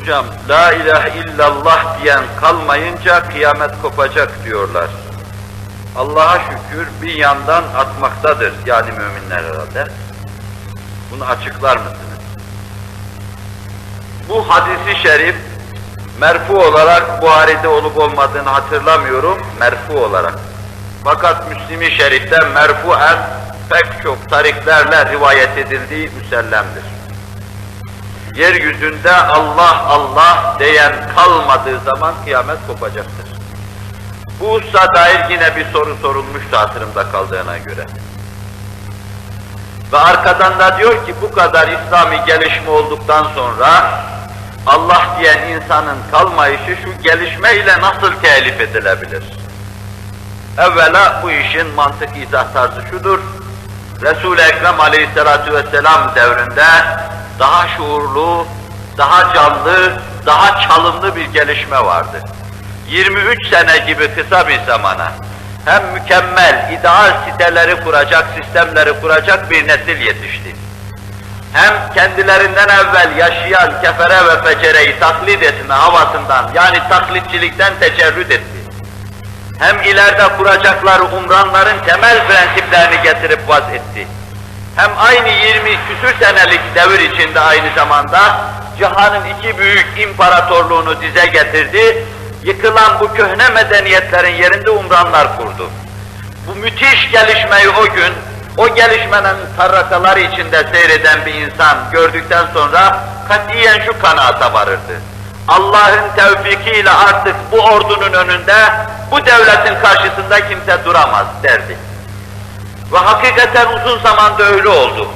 Hocam la ilahe illallah diyen kalmayınca kıyamet kopacak diyorlar. Allah'a şükür bir yandan atmaktadır yani müminler herhalde. Bunu açıklar mısınız? Bu hadisi şerif merfu olarak Buhari'de olup olmadığını hatırlamıyorum merfu olarak. Fakat Müslim-i Şerif'te merfuen pek çok tariklerle rivayet edildiği müsellemdir. Yeryüzünde Allah Allah diyen kalmadığı zaman kıyamet kopacaktır. Bu hususa dair yine bir soru sorulmuştu hatırımda kaldığına göre. Ve arkadan da diyor ki bu kadar İslami gelişme olduktan sonra Allah diyen insanın kalmayışı şu gelişme ile nasıl telif edilebilir? Evvela bu işin mantık izah tarzı şudur. Resul-i Ekrem aleyhissalatu vesselam devrinde daha şuurlu, daha canlı, daha çalımlı bir gelişme vardı. 23 sene gibi kısa bir zamana hem mükemmel, ideal siteleri kuracak, sistemleri kuracak bir nesil yetişti. Hem kendilerinden evvel yaşayan kefere ve fecereyi taklit etme havasından yani taklitçilikten tecerrüt etti. Hem ileride kuracakları umranların temel prensiplerini getirip vaz etti. Hem aynı 20 küsür senelik devir içinde aynı zamanda cihanın iki büyük imparatorluğunu dize getirdi. Yıkılan bu köhne medeniyetlerin yerinde umranlar kurdu. Bu müthiş gelişmeyi o gün, o gelişmenin tarrakaları içinde seyreden bir insan gördükten sonra katiyen şu kanaata varırdı. Allah'ın tevfikiyle artık bu ordunun önünde, bu devletin karşısında kimse duramaz derdi. Ve hakikaten uzun zamanda öyle oldu.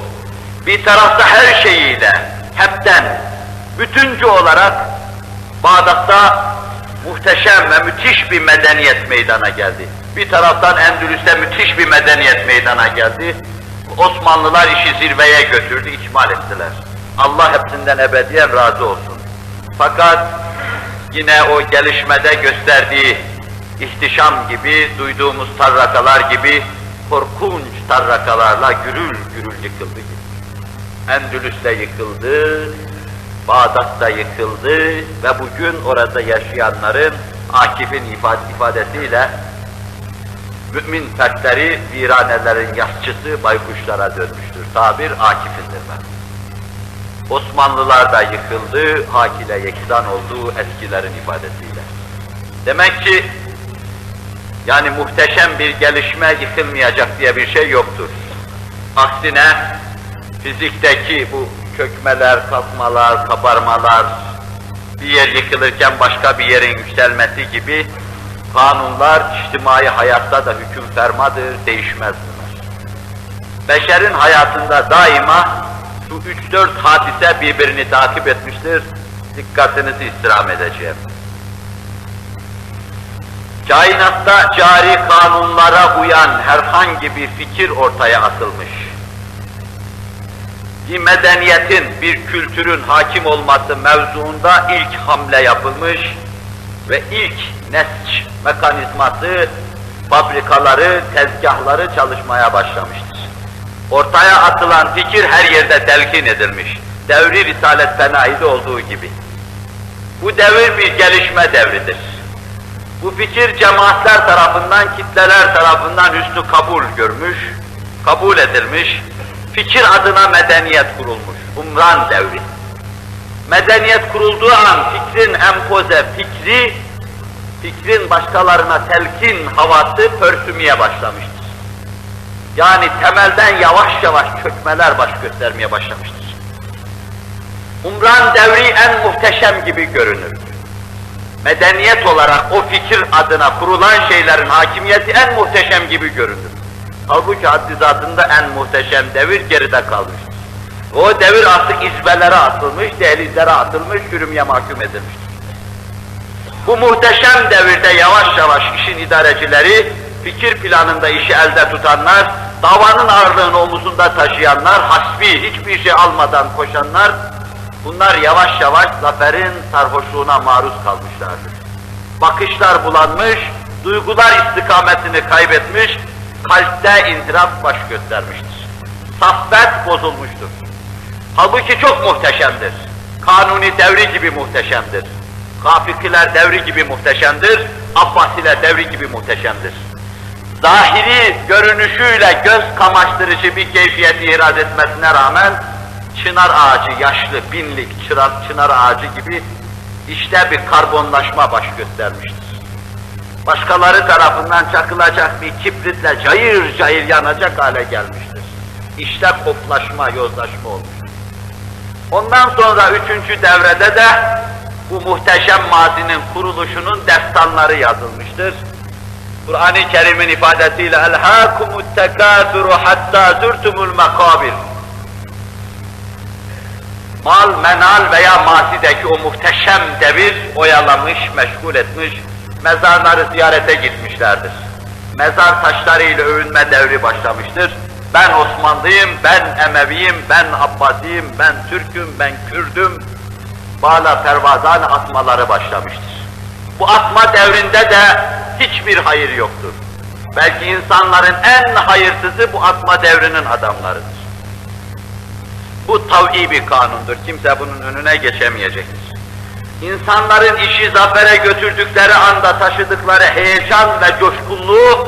Bir tarafta her şeyiyle, hepten, bütüncü olarak Bağdat'ta muhteşem ve müthiş bir medeniyet meydana geldi. Bir taraftan Endülüs'te müthiş bir medeniyet meydana geldi. Osmanlılar işi zirveye götürdü, ikmal ettiler. Allah hepsinden ebediyen razı olsun. Fakat yine o gelişmede gösterdiği ihtişam gibi, duyduğumuz tarrakalar gibi korkunç tarrakalarla gürül gürül yıkıldı. Endülüs'te yıkıldı, Bağdat'ta yıkıldı ve bugün orada yaşayanların Akif'in ifadesiyle mümin fertleri viranelerin yaşçısı baykuşlara dönmüştür. Tabir Akif'indir ben. Osmanlılar da yıkıldı, hak ile yeksan oldu eskilerin ifadesiyle. Demek ki yani muhteşem bir gelişme yıkılmayacak diye bir şey yoktur. Aksine fizikteki bu çökmeler, kalkmalar, kabarmalar, bir yer yıkılırken başka bir yerin yükselmesi gibi kanunlar içtimai hayatta da hüküm fermadır, değişmez bunlar. Beşerin hayatında daima şu üç dört hadise birbirini takip etmiştir. Dikkatinizi istirham edeceğim. Kainatta cari kanunlara uyan herhangi bir fikir ortaya atılmış. Bir medeniyetin, bir kültürün hakim olması mevzuunda ilk hamle yapılmış ve ilk nesç mekanizması, fabrikaları, tezgahları çalışmaya başlamıştır. Ortaya atılan fikir her yerde telkin edilmiş. Devri Risalet Fenahi'de olduğu gibi. Bu devir bir gelişme devridir. Bu fikir cemaatler tarafından, kitleler tarafından üstü kabul görmüş, kabul edilmiş, fikir adına medeniyet kurulmuş, umran devri. Medeniyet kurulduğu an fikrin empoze fikri, fikrin başkalarına telkin havası pörsümeye başlamıştır. Yani temelden yavaş yavaş çökmeler baş göstermeye başlamıştır. Umran devri en muhteşem gibi görünür. Medeniyet olarak o fikir adına kurulan şeylerin hakimiyeti en muhteşem gibi görünür. Halbuki haddi en muhteşem devir geride kalmıştır. O devir artık izbelere atılmış, dehlizlere atılmış, çürümeye mahkum edilmiştir. Bu muhteşem devirde yavaş yavaş işin idarecileri, fikir planında işi elde tutanlar, davanın ağırlığını omuzunda taşıyanlar, hasbi hiçbir şey almadan koşanlar, bunlar yavaş yavaş zaferin sarhoşluğuna maruz kalmışlardır. Bakışlar bulanmış, duygular istikametini kaybetmiş, kalpte indirap baş göstermiştir. Saffet bozulmuştur. Halbuki çok muhteşemdir. Kanuni devri gibi muhteşemdir. Kafikiler devri gibi muhteşemdir. Abbasiler devri gibi muhteşemdir. Zahiri görünüşüyle göz kamaştırıcı bir keyfiyeti ihraz etmesine rağmen çınar ağacı, yaşlı, binlik çınar, çınar ağacı gibi işte bir karbonlaşma baş göstermiştir. Başkaları tarafından çakılacak bir kibritle cayır cayır yanacak hale gelmiştir. İşte koplaşma, yozlaşma olmuştur. Ondan sonra üçüncü devrede de bu muhteşem mazinin kuruluşunun destanları yazılmıştır. Kur'an-ı Kerim'in ifadesiyle elhâkumut tekâsuru hattâ zürtümül makabir Mal, menal veya mazideki o muhteşem devir oyalamış, meşgul etmiş, mezarları ziyarete gitmişlerdir. Mezar taşlarıyla övünme devri başlamıştır. Ben Osmanlıyım, ben Emeviyim, ben Abbasiyim, ben Türk'üm, ben Kürd'üm. Bağla pervazan atmaları başlamıştır. Bu atma devrinde de hiçbir hayır yoktur. Belki insanların en hayırsızı bu atma devrinin adamlarıdır. Bu tav'i bir kanundur. Kimse bunun önüne geçemeyecektir. İnsanların işi zafere götürdükleri anda taşıdıkları heyecan ve coşkunluğu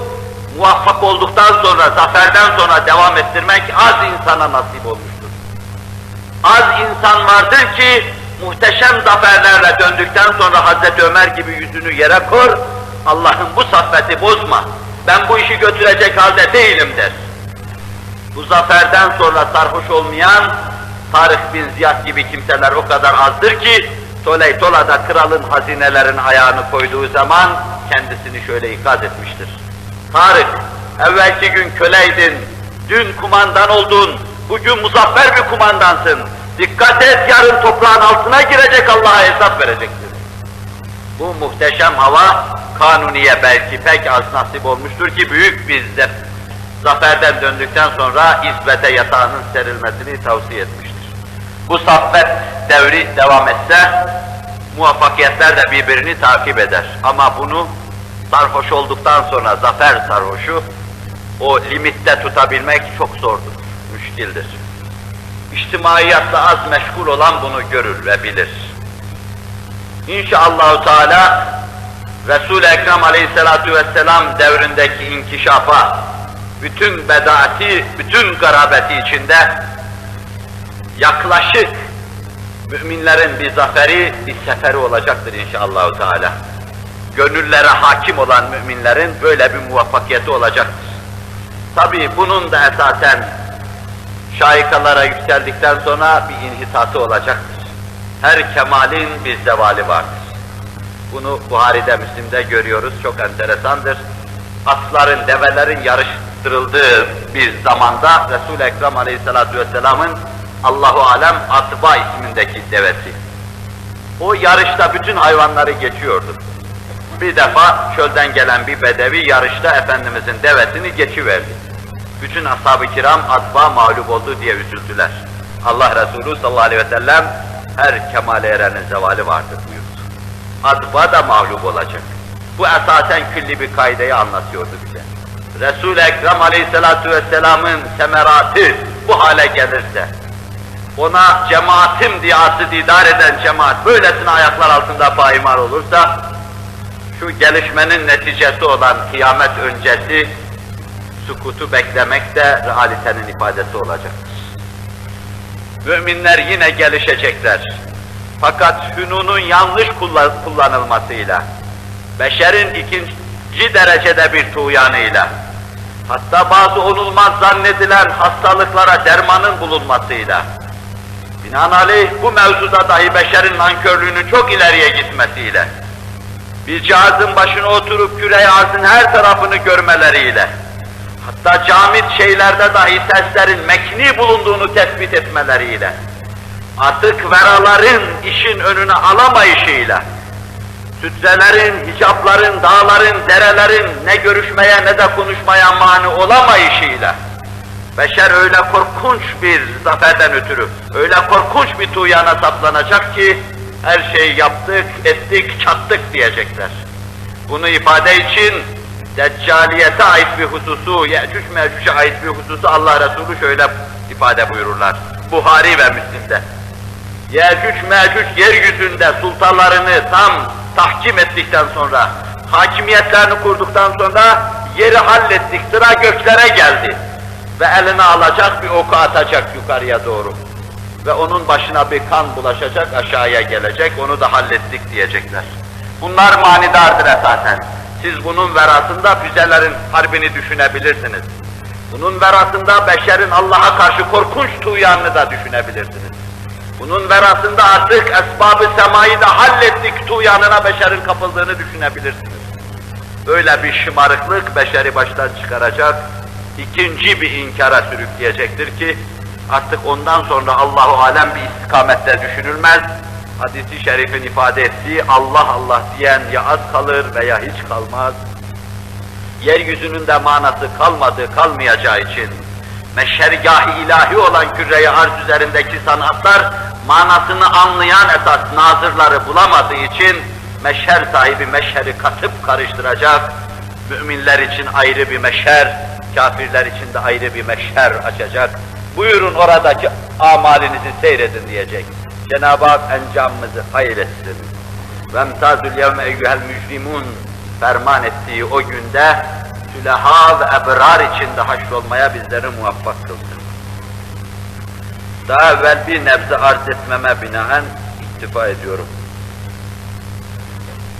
muvaffak olduktan sonra, zaferden sonra devam ettirmek az insana nasip olmuştur. Az insan vardır ki muhteşem zaferlerle döndükten sonra Hazreti Ömer gibi yüzünü yere kor, Allah'ım bu saffeti bozma, ben bu işi götürecek halde değilim der. Bu zaferden sonra sarhoş olmayan Tarık bin Ziyad gibi kimseler o kadar azdır ki Toley Tola'da kralın hazinelerin ayağını koyduğu zaman kendisini şöyle ikaz etmiştir. Tarık, evvelki gün köleydin, dün kumandan oldun, bugün muzaffer bir kumandansın. Dikkat et yarın toprağın altına girecek Allah'a hesap vereceksin. Bu muhteşem hava Kanuni'ye belki pek az nasip olmuştur ki büyük bir zaferden döndükten sonra İzbet'e yatağının serilmesini tavsiye etmiştir. Bu saffet devri devam etse, muvaffakiyetler de birbirini takip eder. Ama bunu sarhoş olduktan sonra zafer sarhoşu, o limitte tutabilmek çok zordur, müşkildir. İçtimaiyatla az meşgul olan bunu görür ve bilir. İnşallah Teala Resul-i Ekrem Aleyhisselatü Vesselam devrindeki inkişafa, bütün bedaati, bütün garabeti içinde yaklaşık müminlerin bir zaferi, bir seferi olacaktır inşallah Teala. Gönüllere hakim olan müminlerin böyle bir muvaffakiyeti olacaktır. Tabi bunun da esasen şaikalara yükseldikten sonra bir inhisatı olacaktır. Her kemalin bir zevali vardır. Bunu Buhari'de, Müslim'de görüyoruz, çok enteresandır. Atların, develerin yarıştırıldığı bir zamanda Resul-i Ekrem Aleyhisselatü Vesselam'ın Allahu Alem Atba ismindeki devesi. O yarışta bütün hayvanları geçiyordu. Bir defa çölden gelen bir bedevi yarışta Efendimizin devesini geçiverdi. Bütün ashab-ı kiram Atba mağlup oldu diye üzüldüler. Allah Resulü sallallahu aleyhi ve sellem her kemale erenin zevali vardır buyurdu. Atba da mağlup olacak. Bu esasen külli bir kaideyi anlatıyordu bize. Resul-i Ekrem aleyhissalatu vesselamın semeratı bu hale gelirse, ona cemaatim diye aslı didar eden cemaat böylesine ayaklar altında payimar olursa, şu gelişmenin neticesi olan kıyamet öncesi sukutu beklemek de realitenin ifadesi olacaktır. Müminler yine gelişecekler. Fakat hünunun yanlış kullanılmasıyla, beşerin ikinci derecede bir tuğyanıyla, hatta bazı onulmaz zannedilen hastalıklara dermanın bulunmasıyla, binaenaleyh bu mevzuda dahi beşerin nankörlüğünün çok ileriye gitmesiyle, bir cihazın başına oturup küre arzın her tarafını görmeleriyle, hatta camit şeylerde dahi seslerin mekni bulunduğunu tespit etmeleriyle, artık veraların işin önüne alamayışıyla, sütrelerin, hicapların, dağların, derelerin ne görüşmeye ne de konuşmaya mani olamayışıyla, beşer öyle korkunç bir zaferden ötürü, öyle korkunç bir tuğyana saplanacak ki, her şeyi yaptık, ettik, çattık diyecekler. Bunu ifade için Deccaliyete ait bir hususu, Yecüc Mecüc'e ait bir hususu Allah Resulü şöyle ifade buyururlar. Buhari ve Müslim'de. Yecüc Mecüc yeryüzünde sultanlarını tam tahkim ettikten sonra, hakimiyetlerini kurduktan sonra yeri hallettik, sıra göklere geldi. Ve eline alacak bir oku atacak yukarıya doğru. Ve onun başına bir kan bulaşacak, aşağıya gelecek, onu da hallettik diyecekler. Bunlar manidardır esasen. Siz bunun verasında füzelerin harbini düşünebilirsiniz. Bunun verasında beşerin Allah'a karşı korkunç tuğyanını da düşünebilirsiniz. Bunun verasında artık esbabı semayı da hallettik tuğyanına beşerin kapıldığını düşünebilirsiniz. Böyle bir şımarıklık beşeri baştan çıkaracak, ikinci bir inkara sürükleyecektir ki artık ondan sonra Allahu alem bir istikamette düşünülmez. Hadis-i şerifin ifade ettiği Allah Allah diyen ya az kalır veya hiç kalmaz. Yeryüzünün de manası kalmadı, kalmayacağı için meşergâh-ı ilahi olan küre-i arz üzerindeki sanatlar manasını anlayan esas nazırları bulamadığı için meşher sahibi meşheri katıp karıştıracak, müminler için ayrı bir meşher, kafirler için de ayrı bir meşher açacak. Buyurun oradaki amalinizi seyredin diyecek. Cenab-ı Hak encamımızı hayretsin. Ve emtazül yevme eyyühel mücrimun ferman ettiği o günde süleha ve ebrar içinde haşrolmaya bizleri muvaffak kılsın. Daha evvel bir nebze arz etmeme binaen iktifa ediyorum.